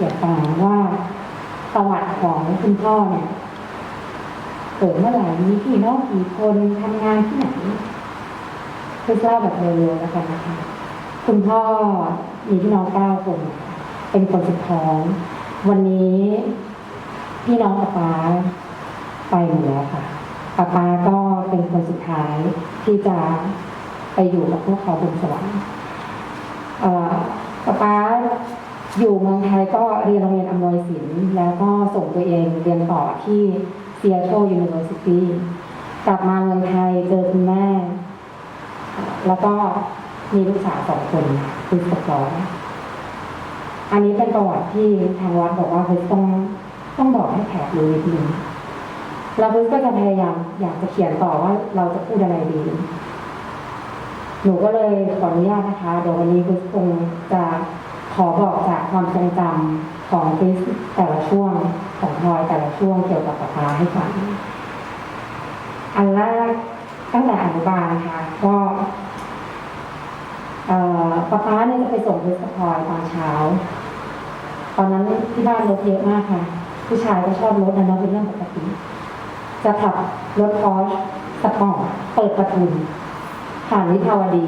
เกี่ยวกับว่าประวัติของคุณพ่อเนี่ยเกิดเมื่อไหร่มีพี่น้องกี่คนทำงานที่ไหนคือเล่าแบบเร็วๆแล้วกันนะคะ คุณพ่อมีพี่น้องเก้าคน เป็นคนสุดท้อง วันนี้พี่น้องป๊าป๊าไปหมดแล้วค่ะป๊าป๊าก็เป็นคนสุดท้ายที่จะไปอยู่กับพวกเขาบนสวรรค์เออป๊าป๊า อยู่เมืองไทยก็เรียนโรงเรียนอำนวยศิลป์แล้วก็ส่งตัวเองเรียนต่อที่ Seattle University กลับมาเมืองไทยเจอคุณแม่ แล้วก็มีลูกสาวสองคนคือสกอรอันนี้เป็นประวัติที่ทางวัดบอกว่าเฮ้ยต้องต้องบอกให้แขกรู้นิดนึงเราเฮ้ยก็จะพยายามอยากจะเขียนต่อว่าเราจะพูดอะไรดี หนูก็เลยขออนุญาตนะคะเดี๋ยววันนี้คริสคงจะ ขอบอกจากความทรงจำของคริสแต่ละช่วงของพลอยแต่ละช่วงเกี่ยวกับปลาปาให้ฟังอันแรกตั้งแต่อนุบาลนะคะก็ป๊าป๊าเนี่ยจะไปส่งคริสพลอยตอนเช้า ตอนนั้นที่บ้านรถเยอะมากค่ะ ผู้ชายก็ชอบรถนะเนาะเป็นเรื่องปกติจะขับรถพอร์ชสปอร์ตเปิดประทุนผ่านวิภาวดี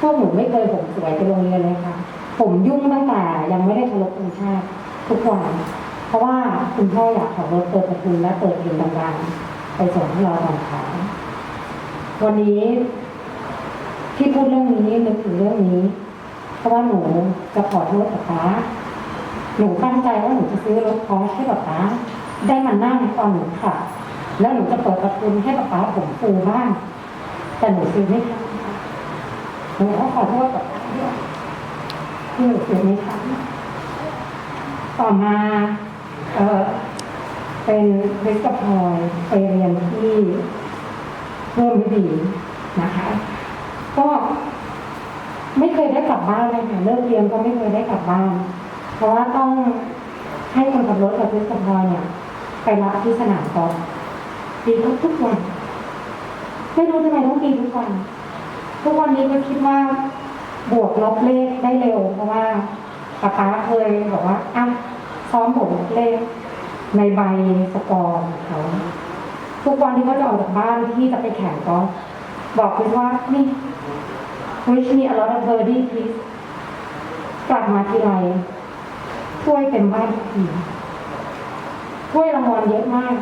พวกหนูไม่เคยผมสวยไปโรงเรียนเลยค่ะ ผมยุ่งตั้งแต่ยังไม่ได้เคารพธงชาติทุกวัน เพราะว่าคุณพ่ออยากขับรถเปิดประตูและเปิดเพลงดังๆไปส่งให้เราตอนเช้าวันนี้ที่พูดเรื่องนี้นึกถึงเรื่องนี้ เพราะว่าหนูจะขอโทษกับป้าหนูตั้งใจว่าหนูจะซื้อรถพอร์ชให้ป๊าป๊าได้มานั่งตอนหนูขับแล้วหนูจะเปิดประตูให้ป๊าป๊าผมฟูบ้างแต่หนูซื้อไม่ทันหนูก็ขอโทษกับป้าด้วย ที่หนูซื้อไม่ทันต่อมาเออเป็นคริสกับพลอยไปเรียนที่เพิ่มวิดีนะคะ ก็ไม่เคยได้กลับบ้านเลยค่ะเลิกเรียนก็ไม่เคยได้กลับบ้าน เพราะว่าต้องให้คนขับรถกับคริสกับพลอยเนี่ยไปรับที่สนามกอล์ฟดีทุกทุกวันไม่รู้ทำไมต้องตีทุกวันทุกวันนี้ก็คิดว่า บวกลบเลขได้เร็ว เพราะว่าป๊าป๊าเคยบอกว่าอะซ้อมบวกลบเลขในใบสกอร์ของเขาทุกวันที่เขาจะออกจากบ้านที่จะไปแข่งกอล์ฟบอกคุณว่านี่ wish me a lot of birdie please กลับมาทีไรถ้วยเต็มบ้านทุกทีถ้วยรางวัลเยอะมาก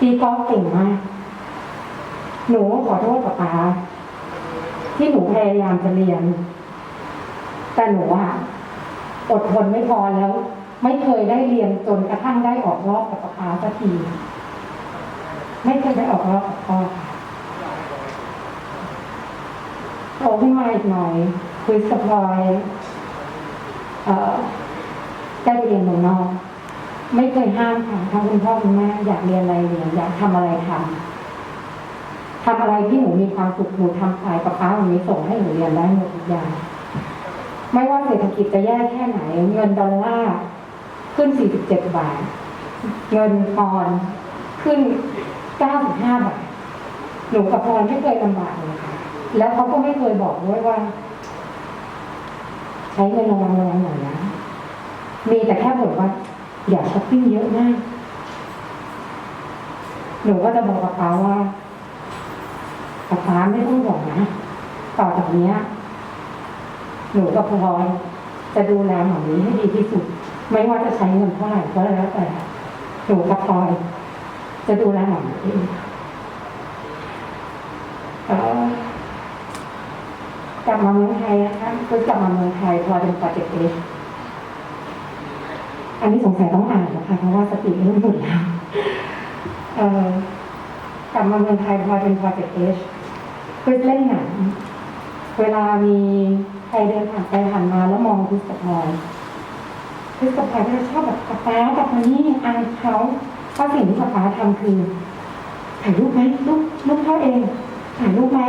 ตีกอล์ฟเก่งมาก หนูขอโทษกับป้าที่หนูพยายามจะเรียน แต่หนูอะอดทนไม่พอแล้ว ไม่เคยได้เรียนจนกระทั่งได้ออกรอบกับป้าสักที ไม่เคยได้ออกรอบกับพ่อโตขึ้นมาอีกหน่อย คุยสปอยเอ่อได้ไปเรียนเมืองนอกไม่เคยห้ามค่ะทั้งคุณพ่อคุณแม่อยากเรียนอะไรเรียนอยากทำอะไรทำทำอะไรที่หนูมีความสุขหนูทำขายกับป้าหนูมีส่งให้หนูเรียนได้หมดทุกอย่าง ไม่ว่าเศรษฐกิจจะแย่แค่ไหน เงินดอลลาร์ขึ้น 47 บาท เงินปอนขึ้น 95 บาท หนูกับพรไม่เคยลำบากเลยค่ะ แล้วเขาก็ไม่เคยบอกด้วยว่า ใช้เงินระวังระวังหน่อยนะ มีแต่แค่บอกว่า อย่าช้อปปิ้งเยอะมาก หนูก็จะบอกกับป้าว่าป๊าไม่ต้องห่วงนะ ต่อจากนี้ หนูกับพลอยจะดูแลหมอนี้ให้ดีที่สุด ไม่ว่าจะใช้เงินเท่าไหร่ก็แล้วแต่หนูกับพลอยจะดูแลหมอนี้เองเอ่อกลับมาเมืองไทยนะคะก็กลับมาเมืองไทยพลอยเป็นโปรเจกต์เอชอันนี้สงสัยต้องอ่านนะคะเพราะว่าสติเริ่มหมดแล้วเอ่อกลับมาเมืองไทยพลอยเป็นโปรเจกต์เอชคริสเล่นหนังเวลามี ใครเดินผ่านไปผ่านมาแล้วมองคริสกพลอยคริสกพลอยก็จะชอบแบบป๊าป๊ากับมานี่อายเขาเพราะสิ่งที่ป๊าป๊าทำคือถ่ายรูปไหมรูปรูปพ่อเองถ่ายรูปไหม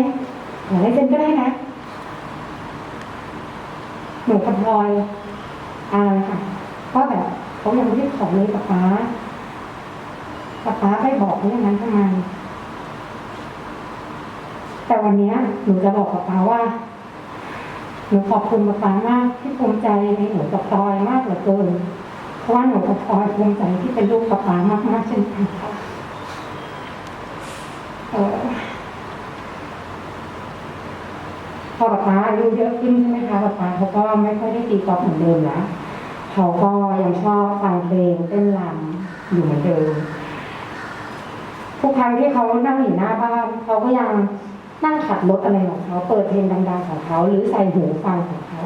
อย่าได้เซ็นก็ได้นะหนูกับพลอยอายค่ะเพราะแบบเขายังไม่ได้ขอเลยป๊าป๊าป๊าป๊าไปบอกเขาอย่างนั้นทำไมแต่วันนี้หนูจะบอกกับป้าว่า หนูขอบคุณป้ามากที่ภูมิใจในหนูกับพลอยมากเหลือเกินราะว่าหนูกับพลอยภูมิใจที่เป็นลูกกับป้ามากๆเช่นกันค่ะเอ่อพอป๊าป๊าอายุเยอะขึ้นใช่ไหมคะป๊าป๊าเขาก็ไม่ค่อยได้ตีกอล์ฟเหมือนเดิมแล้วเขาก็ยังชอบฟังเพลงเต้นรำอยู่เหมือนเดิมทุกครั้งที่เขานั่งอยู่หน้าบ้านเขาก็ยัง นั่งขัดรถอะไรของเขา เปิดเพลงดังๆของเขา หรือใส่หูฟังของเขา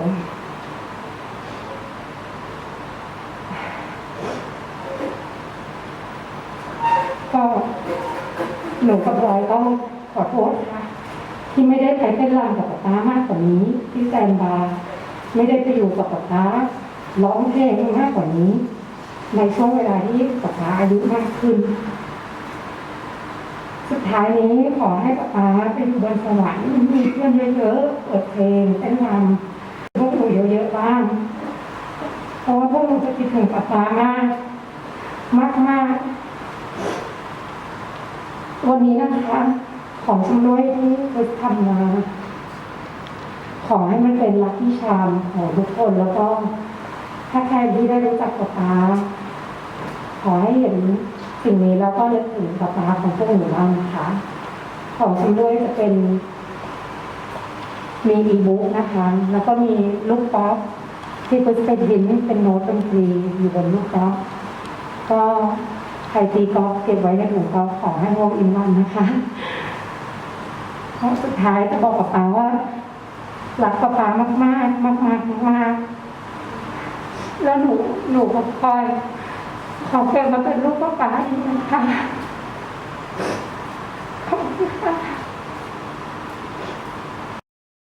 ก็หนูกับพลอยต้องขอโทษค่ะที่ไม่ได้ไปเต้นรำกับป๊ามากกว่านี้ ที่แซนบาร์ไม่ได้ไปอยู่กับป๊าร้องเพลงมากกว่านี้ ในช่วงเวลาที่ป๊าป๊าอายุมากขึ้น สุดท้ายนี้ขอให้ป๊าป๊าไปอยู่บนสวรรค์มีเพื่อนเยอะๆเปิดเพลงเต้นรำพวกหนูเยอะๆบ้างเพราะว่าพวกหนูจะคิดถึงป๊าป๊ามากมากๆวันนี้นะคะ ของชำร่วยที่เคยทำมาขอให้มันเป็นลักที่ชามของทุกคนแล้วก็ถ้าใครที่ได้รู้จักป๊าป๊าขอให้เห็น สิ่งนี้แล้วก็นึกถึงป๊าป๊าของพวกหนูบ้างนะคะ ของชำร่วยจะเป็น มีอีบุ๊กนะคะ แล้วก็มีลูกป๊อปที่คุณเป็นดินเป็นโน้ตดนตรีอยู่บนลูกป๊อปก็ใครตีกอล์ฟเก็บไว้ในถุงกอล์ฟขอให้โฮมอินวันนะคะเพราะสุดท้ายจะบอกกับป้าว่ารักป้าป้ามากมากมากมาก ๆ มาก ๆ แล้วหนูหนูกับพลอย ขอเกิดมาเป็นลูกพ่อป๋าอีกนะคะขอบคุณค่ะ